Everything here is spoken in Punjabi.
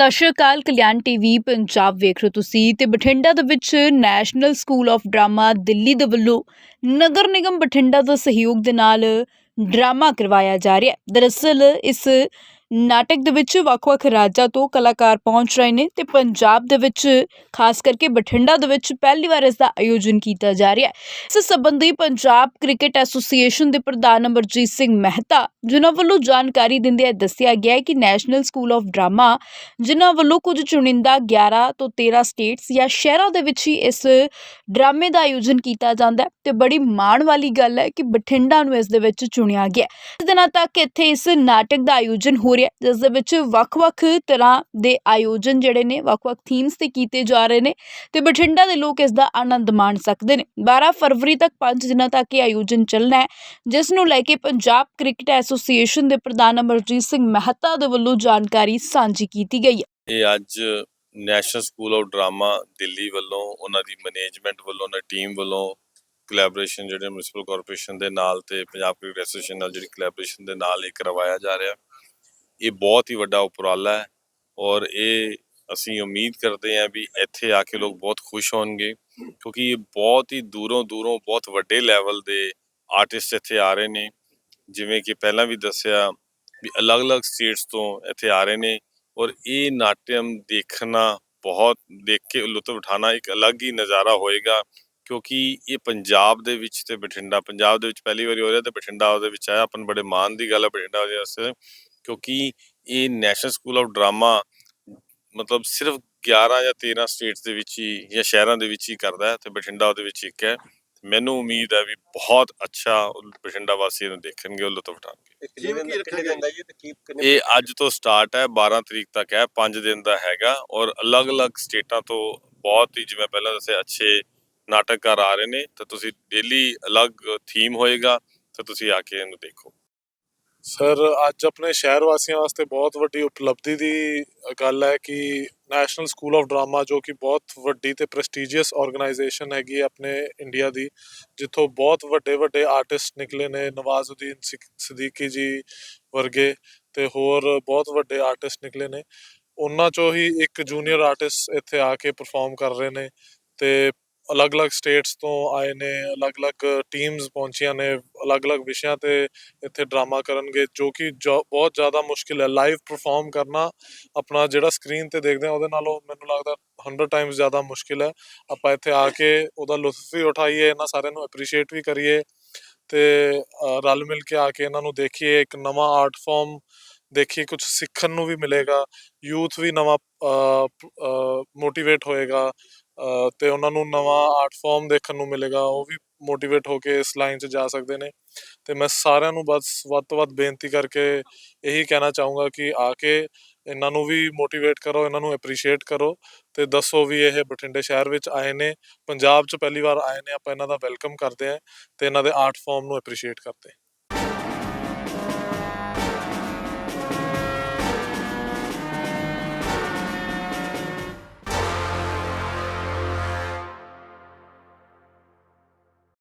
ਸਤਿ ਸ਼੍ਰੀ ਅਕਾਲ, ਕਲਿਆਣ ਟੀਵੀ, ਪੰਜਾਬ ਵੇਖ ਰਹੇ ਹੋ ਤੁਸੀਂ ਤੇ ਬਠਿੰਡਾ ਦੇ ਵਿੱਚ national school of drama Delhi ਦੇ ਵੱਲੋਂ ਨਗਰ ਨਿਗਮ ਬਠਿੰਡਾ ਦੇ ਸਹਿਯੋਗ ਦੇ ਨਾਲ ਡਰਾਮਾ ਕਰਵਾਇਆ ਜਾ ਰਿਹਾ ਹੈ। ਦਰਅਸਲ ਇਸ ਨਾਟਕ ਦੇ ਵਿੱਚ ਵੱਖ-ਵੱਖ ਰਾਜਾਂ ਤੋਂ ਕਲਾਕਾਰ ਪਹੁੰਚ ਰਹੇ ਨੇ ਤੇ ਪੰਜਾਬ ਦੇ ਵਿੱਚ, ਖਾਸ ਕਰਕੇ ਬਠਿੰਡਾ ਦੇ ਵਿੱਚ ਪਹਿਲੀ ਵਾਰ ਇਸ ਦਾ ਆਯੋਜਨ ਕੀਤਾ ਜਾ ਰਿਹਾ ਹੈ ਇਸ ਸੰਬੰਧੀ ਪੰਜਾਬ ਕ੍ਰਿਕਟ ਐਸੋਸੀਏਸ਼ਨ ਦੇ ਪ੍ਰਧਾਨ ਅਮਰਜੀਤ ਸਿੰਘ ਮਹਿਤਾ, ਜਿਨ੍ਹਾਂ ਵੱਲੋਂ ਜਾਣਕਾਰੀ ਦਿੰਦਿਆਂ ਦੱਸਿਆ ਗਿਆ ਹੈ ਕਿ ਨੈਸ਼ਨਲ ਸਕੂਲ ਆਫ ਡਰਾਮਾ, ਜਿਨ੍ਹਾਂ ਵੱਲੋਂ ਕੁਝ ਚੁਣਿੰਦਾ 11 ਤੋਂ 13 ਸਟੇਟਸ ਜਾਂ ਸ਼ਹਿਰਾਂ ਦੇ ਵਿੱਚ ਹੀ ਇਸ ਡਰਾਮੇ ਦਾ ਆਯੋਜਨ ਕੀਤਾ ਜਾਂਦਾ ਹੈ ਤੇ ਬੜੀ ਮਾਣ ਵਾਲੀ ਗੱਲ ਹੈ ਕਿ ਬਠਿੰਡਾ ਨੂੰ ਇਸ ਦੇ ਵਿੱਚ ਚੁਣਿਆ ਗਿਆ ਹੈ। ਦਿਨਾਂ ਤੱਕ ਇੱਥੇ ਇਸ ਨਾਟਕ ਦਾ ਆਯੋਜਨ ਹੋ ਰਿਹਾ ਜਿਸ ਦੇ ਵਿੱਚ ਵੱਖ-ਵੱਖ ਤਰ੍ਹਾਂ ਦੇ ਆਯੋਜਨ ਜਿਹੜੇ ਨੇ, ਵੱਖ-ਵੱਖ ਥੀਮਸ ਤੇ ਕੀਤੇ ਜਾ ਰਹੇ ਨੇ ਤੇ ਬਠਿੰਡਾ ਦੇ ਲੋਕ ਇਸ ਦਾ ਆਨੰਦ ਮਾਣ ਸਕਦੇ ਨੇ। 12 ਫਰਵਰੀ ਤੱਕ 5 ਦਿਨਾਂ ਤੱਕ ਇਹ ਆਯੋਜਨ ਚੱਲਣਾ ਹੈ, ਜਿਸ ਨੂੰ ਲੈ ਕੇ ਪੰਜਾਬ ਕ੍ਰਿਕਟ ਐਸੋਸੀਏਸ਼ਨ ਦੇ ਪ੍ਰਧਾਨ ਅਮਰਜੀਤ ਸਿੰਘ ਮਹਿਤਾ ਦੇ ਵੱਲੋਂ ਜਾਣਕਾਰੀ ਸਾਂਝੀ ਕੀਤੀ ਗਈ ਹੈ। ਇਹ ਅੱਜ national school of drama Delhi ਵੱਲੋਂ, ਉਹਨਾਂ ਦੀ ਮੈਨੇਜਮੈਂਟ ਵੱਲੋਂ, ਉਹਨਾਂ ਟੀਮ ਵੱਲੋਂ ਕੋਲੈਬੋਰੇਸ਼ਨ ਜਿਹੜੇ ਮਿਊਨਿਸਪਲ ਕਾਰਪੋਰੇਸ਼ਨ ਦੇ ਨਾਲ ਤੇ ਪੰਜਾਬ ਕ੍ਰਿਕਟ ਐਸੋਸੀਏਸ਼ਨ ਨਾਲ ਜਿਹੜੀ ਕੋਲੈਬੋਰੇਸ਼ਨ ਦੇ ਨਾਲ ਇਹ ਕਰਵਾਇਆ ਜਾ ਰਿਹਾ। ਇਹ ਬਹੁਤ ਹੀ ਵੱਡਾ ਉਪਰਾਲਾ ਹੈ ਔਰ ਇਹ ਅਸੀਂ ਉਮੀਦ ਕਰਦੇ ਹਾਂ ਵੀ ਇੱਥੇ ਆ ਕੇ ਲੋਕ ਬਹੁਤ ਖੁਸ਼ ਹੋਣਗੇ ਕਿਉਂਕਿ ਇਹ ਬਹੁਤ ਹੀ ਦੂਰੋਂ ਦੂਰੋਂ ਬਹੁਤ ਵੱਡੇ ਲੈਵਲ ਦੇ ਆਰਟਿਸਟ ਇੱਥੇ ਆ ਰਹੇ ਨੇ। ਜਿਵੇਂ ਕਿ ਪਹਿਲਾਂ ਵੀ ਦੱਸਿਆ ਵੀ ਅਲੱਗ-ਅਲੱਗ ਸਟੇਟਸ ਤੋਂ ਇੱਥੇ ਆ ਰਹੇ ਨੇ ਔਰ ਇਹ ਨਾਟਿਅਮ ਦੇਖਣਾ ਬਹੁਤ, ਦੇਖ ਕੇ ਲੁਤਫ ਉਠਾਣਾ ਇੱਕ ਅਲੱਗ ਹੀ ਨਜ਼ਾਰਾ ਹੋਏਗਾ ਕਿਉਂਕਿ ਇਹ ਪੰਜਾਬ ਦੇ ਵਿੱਚ ਤੇ ਬਠਿੰਡਾ, ਪੰਜਾਬ ਦੇ ਵਿੱਚ ਪਹਿਲੀ ਵਾਰੀ ਹੋ ਰਿਹਾ ਤੇ ਬਠਿੰਡਾ ਉਹਦੇ ਵਿੱਚ ਆਇਆ। ਆਪਾਂ ਬੜੇ ਮਾਣ ਦੀ ਗੱਲ ਹੈ ਬਠਿੰਡਾ ਦੇ ਵਾਸਤੇ ਕਿਉਂਕਿ ਇਹ ਨੈਸ਼ਨਲ ਸਕੂਲ ਆਫ ਡਰਾਮਾ ਮਤਲਬ ਸਿਰਫ 11 ਜਾਂ 13 ਸਟੇਟਸ ਦੇ ਵਿੱਚ ਹੀ ਜਾਂ ਸ਼ਹਿਰਾਂ ਦੇ ਵਿੱਚ ਹੀ ਕਰਦਾ ਹੈ ਤੇ ਬਠਿੰਡਾ ਉਹਦੇ ਵਿੱਚ ਇੱਕ ਹੈ। ਮੈਨੂੰ ਉਮੀਦ ਹੈ ਵੀ ਬਹੁਤ ਅੱਛਾ ਬਠਿੰਡਾ ਵਾਸੀ ਇਹਨੂੰ ਦੇਖਣਗੇ ਉਹ ਲੁਤਫ ਉਠਾਣਗੇ ਇਹ ਅੱਜ ਤੋਂ ਸਟਾਰਟ ਹੈ 12 ਤਰੀਕ ਤੱਕ ਹੈ 5 ਦਿਨ ਦਾ ਹੈਗਾ ਔਰ ਅਲੱਗ-ਅਲੱਗ ਸਟੇਟਾਂ ਤੋਂ ਬਹੁਤ ਹੀ ਜਿਵੇਂ ਪਹਿਲਾਂ ਦੱਸਿਆ ਅੱਛੇ ਨਾਟਕਕਾਰ ਆ ਰਹੇ ਨੇ ਤਾਂ ਤੁਸੀਂ ਡੇਲੀ ਅਲੱਗ ਥੀਮ ਹੋਏਗਾ ਤਾਂ ਤੁਸੀਂ ਆ ਕੇ ਇਹਨੂੰ ਦੇਖੋ। ਸਰ, ਅੱਜ ਆਪਣੇ ਸ਼ਹਿਰ ਵਾਸੀਆਂ ਵਾਸਤੇ ਬਹੁਤ ਵੱਡੀ ਉਪਲਬਧੀ ਦੀ ਗੱਲ ਹੈ ਕਿ ਨੈਸ਼ਨਲ ਸਕੂਲ ਆਫ ਡਰਾਮਾ ਜੋ ਕਿ ਬਹੁਤ ਵੱਡੀ ਤੇ ਪ੍ਰੈਸਟੀਜੀਅਸ ਆਰਗੇਨਾਈਜੇਸ਼ਨ ਹੈਗੀ ਹੈ ਆਪਣੇ ਇੰਡੀਆ ਦੀ, ਜਿੱਥੋਂ ਬਹੁਤ ਵੱਡੇ ਵੱਡੇ ਆਰਟਿਸਟ ਨਿਕਲੇ ਨੇ ਨਵਾਜ਼ਉਦੀਨ ਸਿਕ- ਸਦੀਕੀ ਜੀ ਵਰਗੇ ਤੇ ਹੋਰ ਬਹੁਤ ਵੱਡੇ ਆਰਟਿਸਟ ਨਿਕਲੇ ਨੇ। ਉਹਨਾਂ ਚੋਂ ਹੀ ਇੱਕ ਜੂਨੀਅਰ ਆਰਟਿਸਟ ਇੱਥੇ ਆ ਕੇ ਪਰਫਾਰਮ ਕਰ ਰਹੇ ਨੇ ਤੇ ਅਲੱਗ-ਅਲੱਗ ਸਟੇਟਸ ਤੋਂ ਆਏ ਨੇ, ਅਲੱਗ-ਅਲੱਗ ਟੀਮਸ ਪਹੁੰਚੀਆਂ ਨੇ, ਅਲੱਗ-ਅਲੱਗ ਵਿਸ਼ਿਆਂ ਤੇ ਇੱਥੇ ਡਰਾਮਾ ਕਰਨਗੇ, ਜੋ ਕਿ ਜੋ- ਬਹੁਤ ਜ਼ਿਆਦਾ ਮੁਸ਼ਕਿਲ ਹੈ। ਲਾਈਵ ਪਰਫਾਰਮ ਕਰਨਾ ਆਪਣਾ ਜਿਹੜਾ ਸਕਰੀਨ ਤੇ ਦੇਖਦੇ ਆ ਉਹਦੇ ਨਾਲੋਂ ਮੈਨੂੰ ਲੱਗਦਾ 100 ਟਾਈਮਸ ਜ਼ਿਆਦਾ ਮੁਸ਼ਕਿਲ ਹੈ। ਆਪਾਂ ਇੱਥੇ ਆ ਕੇ ਉਹਦਾ ਲੁਤਫ ਵੀ ਉਠਾਈਏ, ਇਹਨਾਂ ਸਾਰਿਆਂ ਨੂੰ ਐਪਰੀਸ਼ੀਏਟ ਵੀ ਕਰੀਏ ਤੇ ਰਲ ਮਿਲ ਕੇ ਆ ਕੇ ਇਹਨਾਂ ਨੂੰ ਦੇਖੀਏ, ਇੱਕ ਨਵਾਂ ਆਰਟ ਫਾਰਮ ਦੇਖੀਏ ਕੁਝ ਸਿੱਖਣ ਨੂੰ ਵੀ ਮਿਲੇਗਾ ਯੂਥ ਵੀ ਨਵਾਂ ਮੋਟੀਵੇਟ ਹੋਏਗਾ। ਤੇ ਉਹਨਾਂ ਨੂੰ ਨਵਾਂ ਆਰਟ ਫਾਰਮ ਦੇਖਣ ਨੂੰ ਮਿਲੇਗਾ, ਉਹ ਵੀ ਮੋਟੀਵੇਟ ਹੋ ਕੇ ਇਸ ਲਾਈਨ 'ਚ ਜਾ ਸਕਦੇ ਨੇ। ਤੇ ਮੈਂ ਸਾਰਿਆਂ ਨੂੰ ਬਸ ਵੱਧ ਤੋਂ ਵੱਧ ਬੇਨਤੀ ਕਰਕੇ ਇਹੀ ਕਹਿਣਾ ਚਾਹੂੰਗਾ ਕਿ ਆ ਕੇ ਇਹਨਾਂ ਨੂੰ ਵੀ ਮੋਟੀਵੇਟ ਕਰੋ, ਇਹਨਾਂ ਨੂੰ ਐਪਰੀਸ਼ੀਏਟ ਕਰੋ ਤੇ ਦੱਸੋ ਵੀ ਇਹ ਬਠਿੰਡੇ ਸ਼ਹਿਰ ਵਿੱਚ ਆਏ ਨੇ, ਪੰਜਾਬ 'ਚ ਪਹਿਲੀ ਵਾਰ ਆਏ ਨੇ, ਆਪਾਂ ਇਹਨਾਂ ਦਾ ਵੈਲਕਮ ਕਰਦੇ ਹਾਂ ਤੇ ਇਹਨਾਂ ਦੇ ਆਰਟ ਫਾਰਮ ਨੂੰ ਐਪਰੀਸ਼ੀਏਟ ਕਰਦੇ